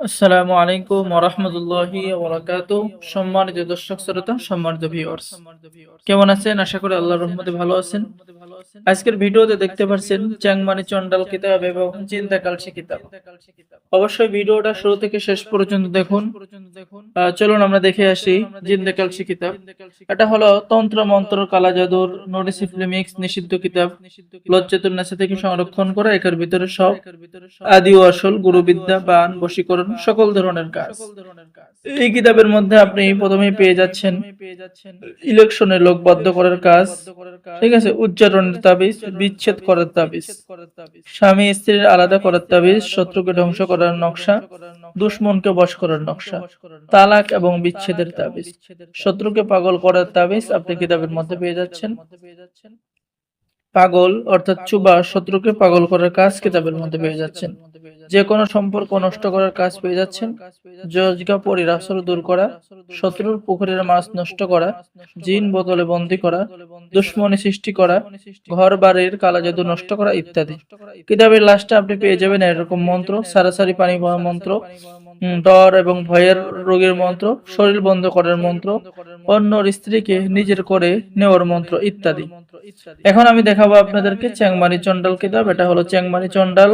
আসসালামু আলাইকুম ওরহমতুল্লাহি ওবরাকাত সম্মানিত দর্শক শ্রোতা, সম্মানিত ভিউয়ার্স কেমন আছেন? আশা করি আল্লাহর রহমতে ভালো আছেন। আজকের ভিডিওতে দেখতে পাচ্ছেন চ্যাংমানি চন্ডাল কিতাব এবং চিন্তা কালসি কিতাব। অবশ্যই ভিডিওটা শুরু থেকে শেষ পর্যন্ত দেখুন। চলুন আমরা দেখে আসি জিন্দা কালসি কিতাব। এটা হলো তন্ত্র মন্ত্র কালা জাদুর নোটিসি ফিল্মিক্স নিষিদ্ধ কিতাব। লজ্জাতুন নাসা থেকে সংরক্ষণ করা, একের ভিতরে সব আদি ও আসল গুরুবিদ্যা, বান, বশীকরণ সকল ধরনের কাজ। এই কিতাবের মধ্যে আপনি প্রথমেই পেয়ে যাচ্ছেন ইলেকশনে লোকবদ্ধ করার কাজ। ঠিক আছে উচ্চারণের তাবিজ বিচ্ছেদ করার তাবিজ। স্বামী স্ত্রীর আলাদা করার তাবিজ শত্রুকে ধ্বংস করার নকশা দুশ্মনকে বশ করার নকশা। তালাক এবং বিচ্ছেদের তাবিজ। শত্রুকে পাগল করার তাবিজ আপনি কিতাবের মধ্যে পেয়ে যাচ্ছেন। পাগল অর্থাৎ চুবা শত্রুকে পাগল করার কাজ কিতাবের মধ্যে পেয়ে যাচ্ছেন। যে কোনো সম্পর্ক নষ্ট করার কাজ পেয়ে যাচ্ছেন। জজগা পরিরাসর দূর করা, শত্রুর পুকুরের মাছ নষ্ট করা, জিন বোতলে বন্দি করা, দুশ্মনী সৃষ্টি করা, ঘর বাড়ির কালা জাদু নষ্ট করা ইত্যাদি। কিতাবের লাস্টে আপনি পেয়ে যাবেন এরকম মন্ত্র, সারাসারি পানি পাওয়া মন্ত্র ডর এবং ভয়ের রোগের মন্ত্র, শরীর বন্ধ করার মন্ত্র, অন্যর স্ত্রীকে নিজের করে নেওয়ার মন্ত্র ইত্যাদি। এখন আমি দেখাবো আপনাদেরকে চ্যাংমারি চন্ডাল কিতাব। এটা হলো চ্যাংমারি চন্ডাল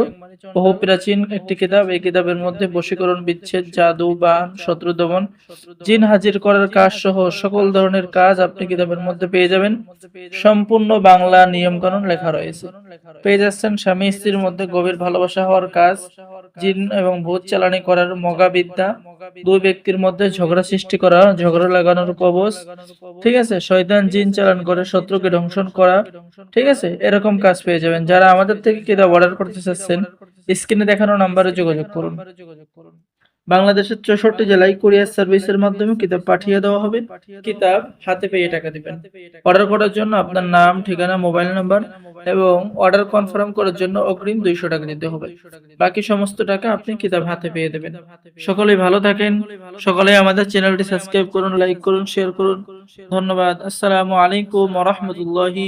বহু প্রাচীন একটি কিতাব। এই কিতাবের মধ্যে বশীকরণ বিচ্ছেদ জাদু বান শত্রু দমন জিন হাজির করার কাজ সহ সকল ধরনের কাজ আপনি কিতাবের মধ্যে পেয়ে যাবেন। সম্পূর্ণ বাংলা নিয়ম কানুন লেখা রয়েছে। পেয়ে যাচ্ছেন স্বামী স্ত্রীর মধ্যে গভীর ভালোবাসা হওয়ার কাজ জিন এবং ভূত চালানি করার মগা বিদ্যা দুই ব্যক্তির মধ্যে ঝগড়া সৃষ্টি করা, ঝগড়া লাগানোর কবচ ঠিক আছে? শয়তান জিন চালান করে শত্রুকে ধ্বংসন করা। ঠিক আছে? এরকম কাজ পেয়ে যাবেন। যারা আমাদের থেকে কিতাব অর্ডার করতে চাচ্ছেন, স্ক্রিনে দেখানো নাম্বারে যোগাযোগ করুন। বাংলাদেশের চৌষট্টি জেলায় কুরিয়ার সার্ভিসের মাধ্যমে কিতাব পাঠিয়ে দেওয়া হবে। কিতাব হাতে পেয়ে টাকা দিবেন। অর্ডার করার জন্য আপনার নাম, ঠিকানা, মোবাইল নাম্বার এবং অর্ডার কনফার্ম করার জন্য অগ্রিম দুইশো টাকা দিতে হবে। বাকি সমস্ত টাকা আপনি কিতাব হাতে পেয়ে দেবেন। সকলেই ভালো থাকেন। সকলেই আমাদের চ্যানেলটি সাবস্ক্রাইব করুন, লাইক করুন, শেয়ার করুন। ধন্যবাদ। আসসালামু আলাইকুম রাহমাতুল্লাহি